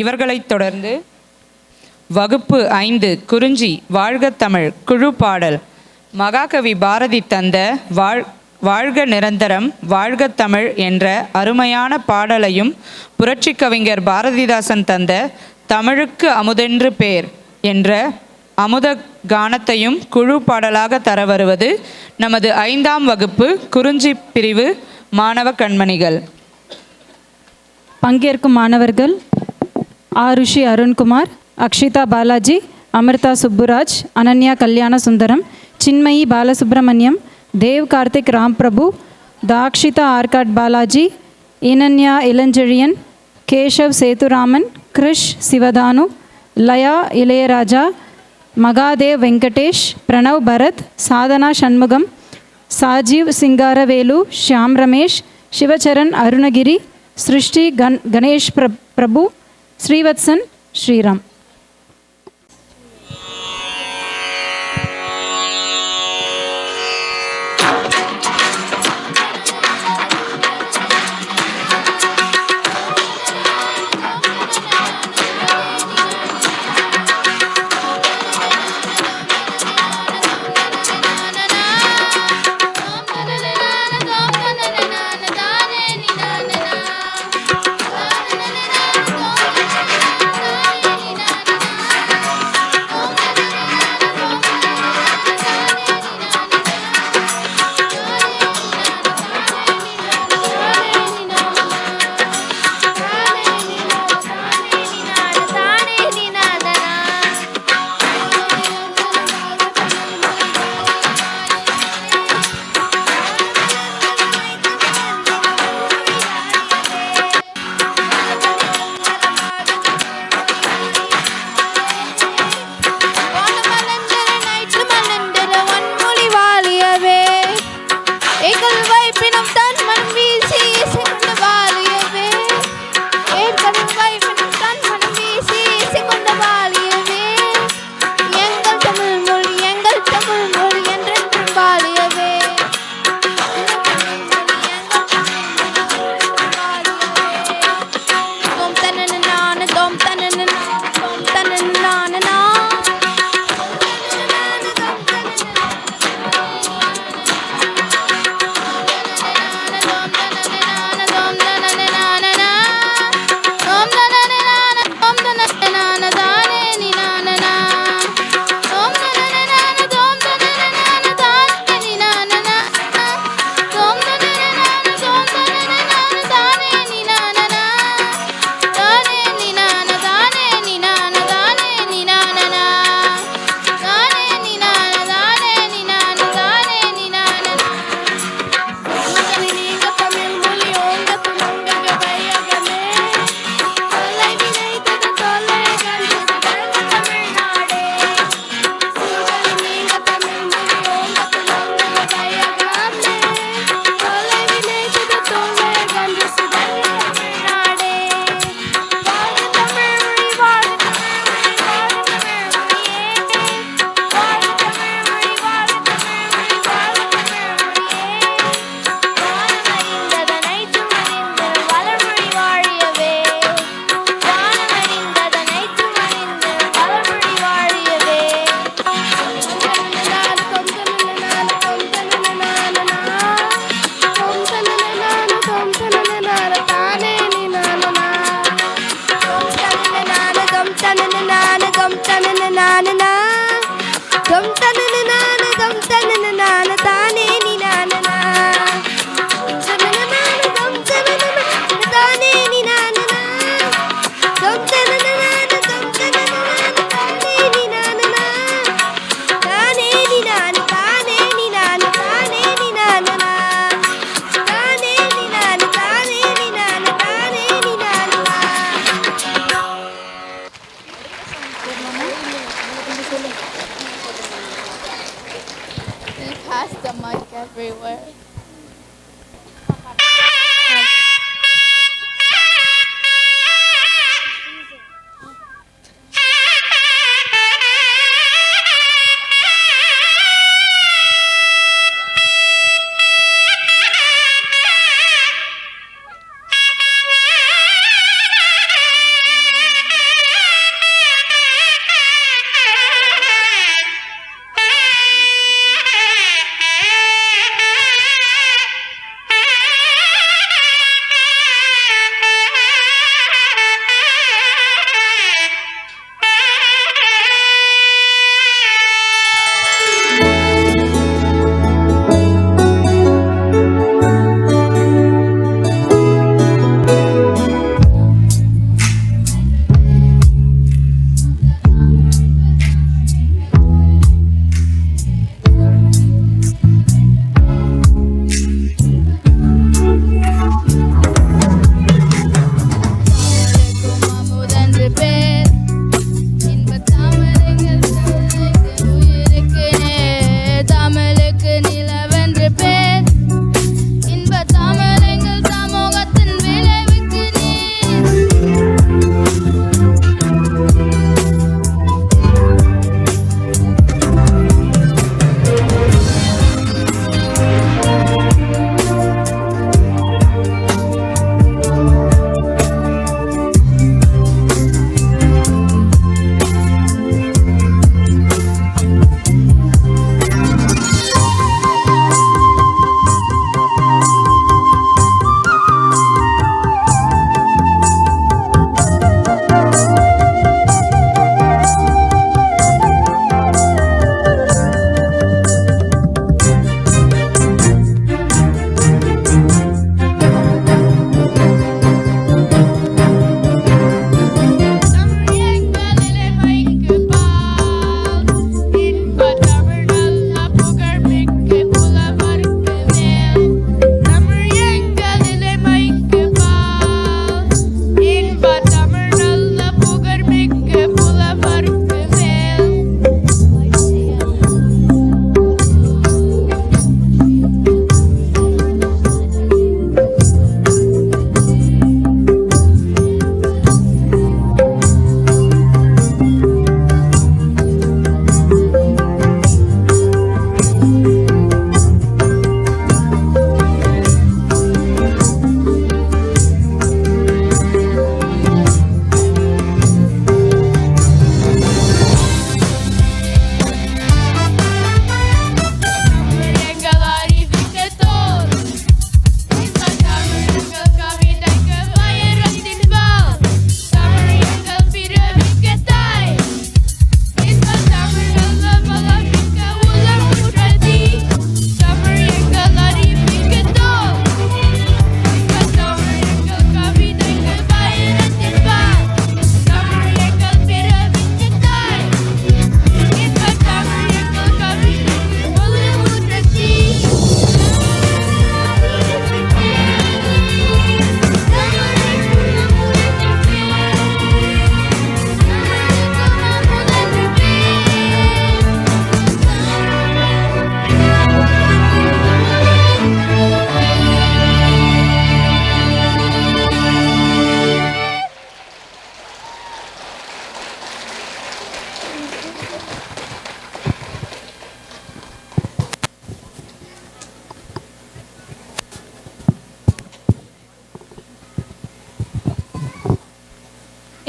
இவர்களைத் தொடர்ந்து வகுப்பு ஐந்து குறிஞ்சி வாழ்க தமிழ் குழு பாடல் மகாகவி பாரதி தந்த வாழ் வாழ்க நிரந்தரம் வாழ்க தமிழ் என்ற அருமையான பாடலையும் புரட்சி கவிஞர் பாரதிதாசன் தந்த தமிழுக்கு அமுதென்று பேர் என்ற அமுத கானத்தையும் குழு பாடலாக தர வருவது நமது ஐந்தாம் வகுப்பு குறிஞ்சி பிரிவு மாணவ கண்மணிகள். பங்கேற்கும் மாணவர்கள் ఆ ఋషి అరుణ్ కుమార్ అక్షిత బాలాజీ అమృత సుబ్బురాజ్ అనన్య కళ్యాణ సుందరం చిన్మయి బాలసుబ్రహ్మణ్యం దేవ్ కార్తిక్ రామ్ ప్రభు దాక్షిత ఆర్కాడ్ బాలాజీ ఇనన్య ఇలంజరియన్ కేశవ్ సేతురామన్ క్రిష్ శివదాను లయా ఇళయరాజా మగాదేవ్ వెంకటేష్ ప్రణవ్ భరత్ సాధన షణ్ముగం సాజీవ్ సింగారవేలు శ్యామ్ రమేష్ శివచరణ్ అరుణగిరి సృష్టి గణేష్ ప్ర ప్రభు ஸ்ரீவத்சன் ஸ்ரீராம்.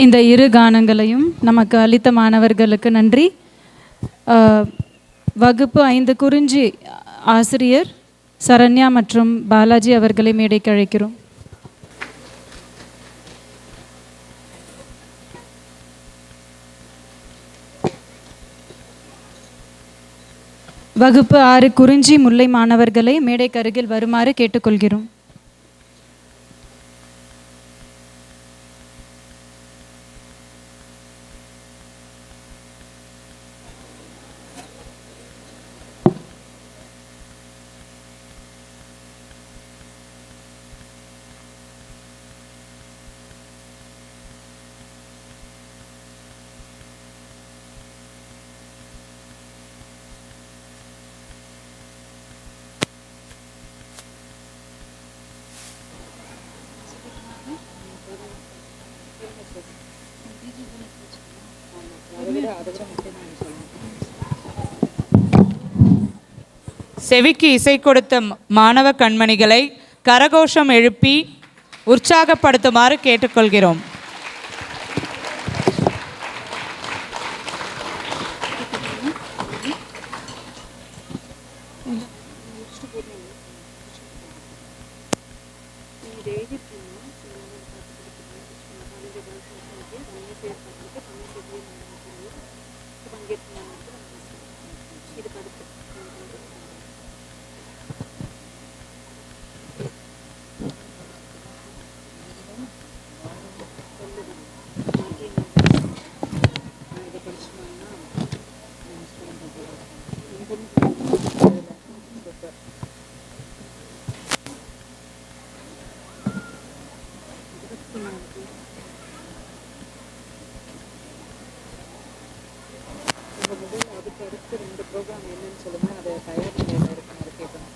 இந்த இரு கானங்களையும் நமக்கு அளித்த மாணவர்களுக்கு நன்றி. வகுப்பு ஐந்து குறிஞ்சி ஆசிரியர் சரண்யா மற்றும் பாலாஜி அவர்களை மேடைக்கு அழைக்கிறோம். வகுப்பு ஆறு குறிஞ்சி முல்லை மாணவர்களை மேடைக்கு அருகில் வருமாறு கேட்டுக்கொள்கிறோம். செவிக்கு இசை கொடுத்த மாணவ கண்மணிகளை கரகோஷம் எழுப்பி உற்சாகப்படுத்துமாறு கேட்டுக்கொள்கிறோம். இப்போ ரெண்டு இந்த ப்ரோக்ராம் என்னன்னு சொல்லுங்கள் அதை தயார் நிலையில் இருக்கு அதை கேட்கணும்